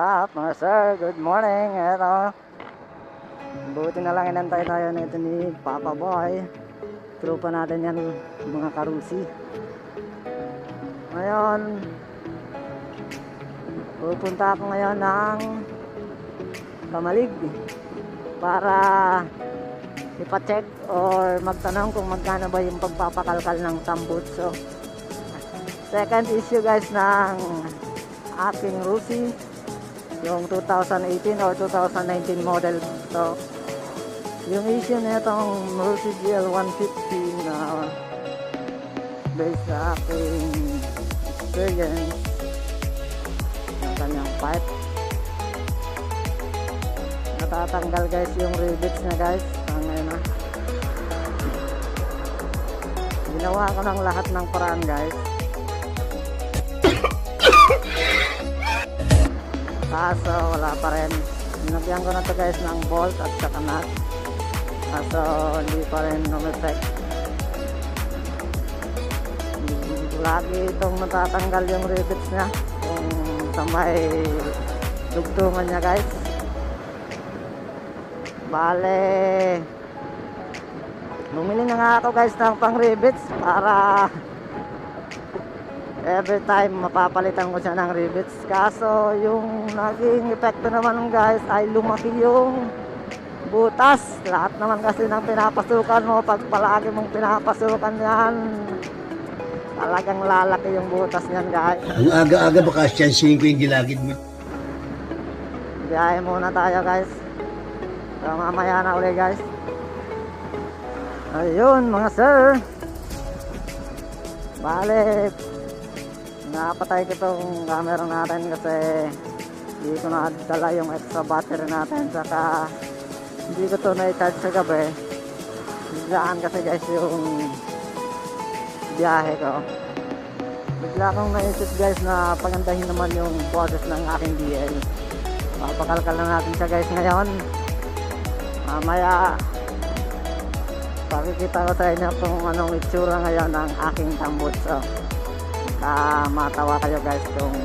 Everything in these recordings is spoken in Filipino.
up mga sir? Good morning. Eto. Buti na lang inantay tayo nito ni Papa Boy. Trupa natin yan mga karusi. Ngayon, pupunta ako ngayon ng Kamalig para ipacheck or magtanong kung magkano ba yung pagpapakalkal ng tambutso. Second issue guys ng aking Rusi yung 2018 or 2019 model to. Yung issue na itong Rusi GL 150 na based sa aking experience ng kanyang pipe. Natatanggal guys yung rivets na guys. Ang ngayon na. Ginawa ko ng lahat ng paraan guys Kaso wala pa rin. Nilagyan ko na to guys ng bolt at saka nut. Kaso hindi pa rin umeffect. Lagi itong natatanggal yung rivets niya. Kung sa may dugtungan niya guys. Bale, bumili na nga ako guys ng pang rivets para every time mapapalitan ko siya ng rivets. Kaso yung naging epekto naman guys ay lumaki yung butas. Lahat naman kasi ng pinapasukan mo pag palagi mong pinapasukan yan talagang lalaki yung butas niyan guys. Ang aga-aga baka siyansihin ko yung gilagid mo. biyahe muna tayo guys. So mamaya na uli guys. Ayun mga sir. Bale napatay ko itong camera natin kasi hindi ko na dala yung extra battery natin saka hindi ko to na-charge sa gabi. Biglaan kasi guys yung biyahe ko. Bigla akong naisip guys na pagandahin naman yung boses ng aking DL papakalkal na natin siya guys ngayon. Mamaya pakikita ko sa inyo kung anong itsura ngayon ng aking tambutso na matawa kayo guys kung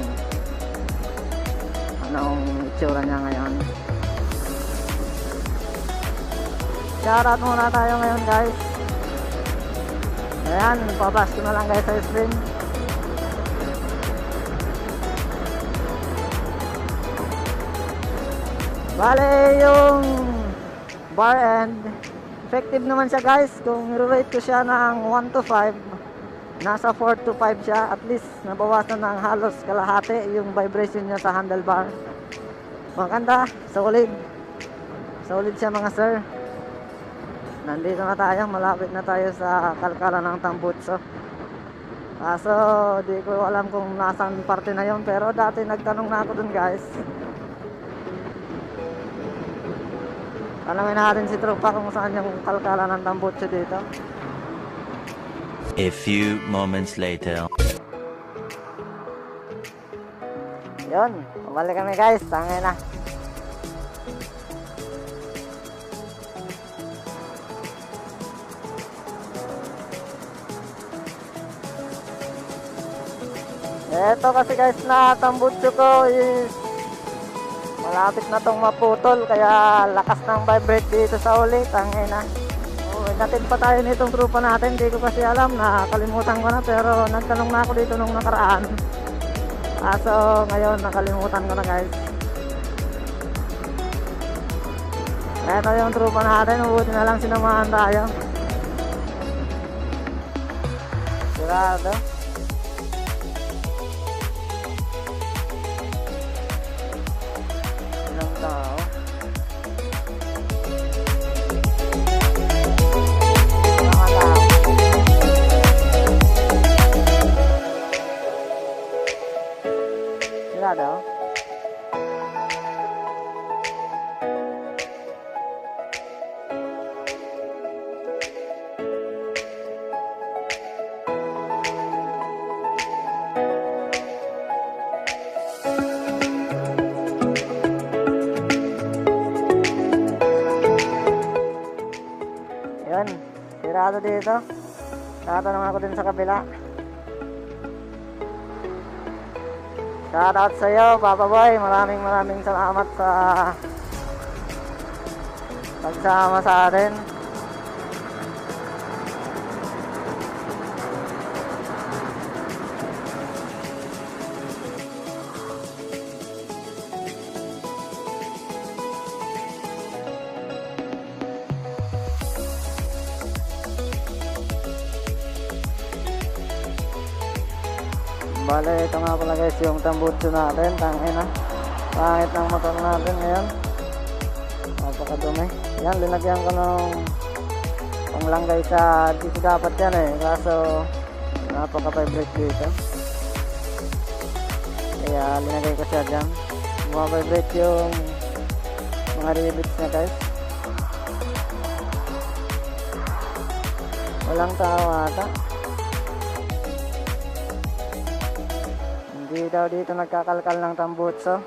anong itsura niya ngayon. Shoutout muna tayo ngayon guys. Ayan papas ko na lang guys sa stream. Bale yung bar end effective naman siya guys kung i-rate ko siya ng 1 to 5 nasa 4 to 5 siya. At least nabawasan ng halos kalahati yung vibration niya sa handlebar. Maganda. Solid. Solid siya mga sir. Nandito na tayo. Malapit na tayo sa kalkala ng tambutso. Kaso di ko alam kung nasang parte na yon pero dati nagtanong na ako dun guys. Tanungin natin si Trupa kung saan yung kalkala ng tambutso dito A few moments later. Yun, bumalik kami guys, tangin na. Ito kasi guys na tambutso ko is malapit na tong maputol kaya lakas ng vibrate dito sa ulit tangin na. Natin pa tayo nitong trupa natin, hindi ko kasi alam na kalimutan ko na pero nagtanong na ako dito nung nakaraan. Kaso ngayon nakalimutan ko na guys. Ito yung trupa natin, mabuti na lang sinamahan tayo. Sigurado. Ilang Sigurado. Yun, sirado dito. Tatanong ako din sa kabila. Shoutout sa iyo, Papa Boy. Maraming maraming salamat sa pagsama sa atin. Bale, ito nga pala guys yung tambutso natin. Tangin na. Pangit ng motor natin ngayon. Napakadumi. Yan, linagyan ko ng panglanggay sa dito dapat yan eh. Kaso, napaka-vibrate dito. Kaya linagay ko siya dyan. Bumabibrate yung mga rivets niya guys. Walang tao ata. Hindi daw dito nagkakalkal ng tambutso.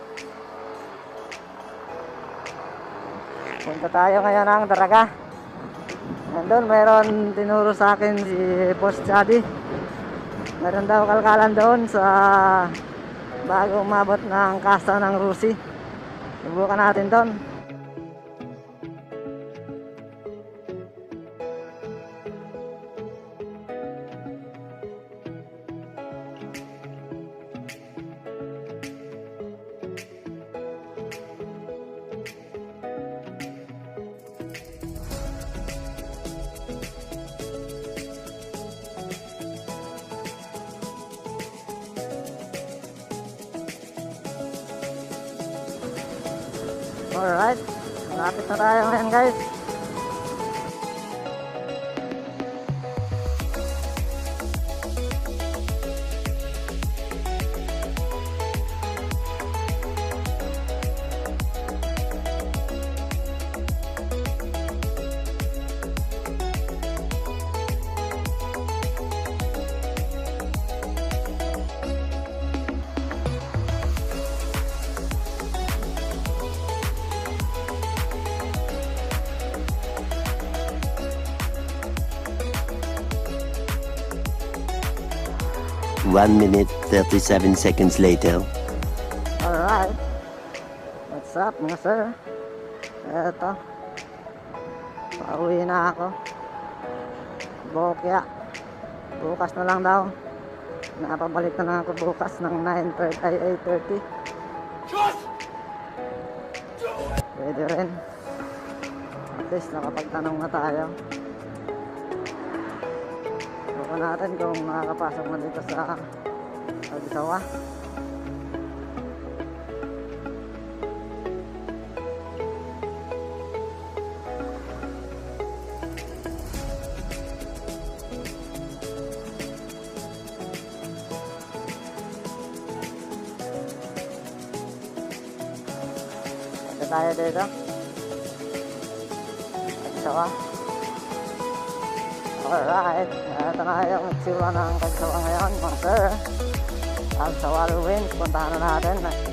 Punta tayo ngayon ng Daraga. Nandun, meron tinuro sa akin si Boss Chadi. Meron daw kalkalan doon sa bago umabot ng kasa ng Rusi. Subukan natin doon. Alright. Malapit na tayo ngayon guys. One minute, 37 seconds later. Alright. What's up mga sir? Eto. Pauwi na ako. Bokya. Bukas na lang daw. Napabalik na lang ako bukas ng 9.30 ay 8.30. Pwede rin. At least nakapagtanong na tayo. Subukan natin kung makakapasok na dito sa Agsawa. Tayo dito. Kagsawa. Alright. Ito na yung itsura ng kagsawa ngayon, mga sir. Kagsawa Ruins. Puntahan na natin.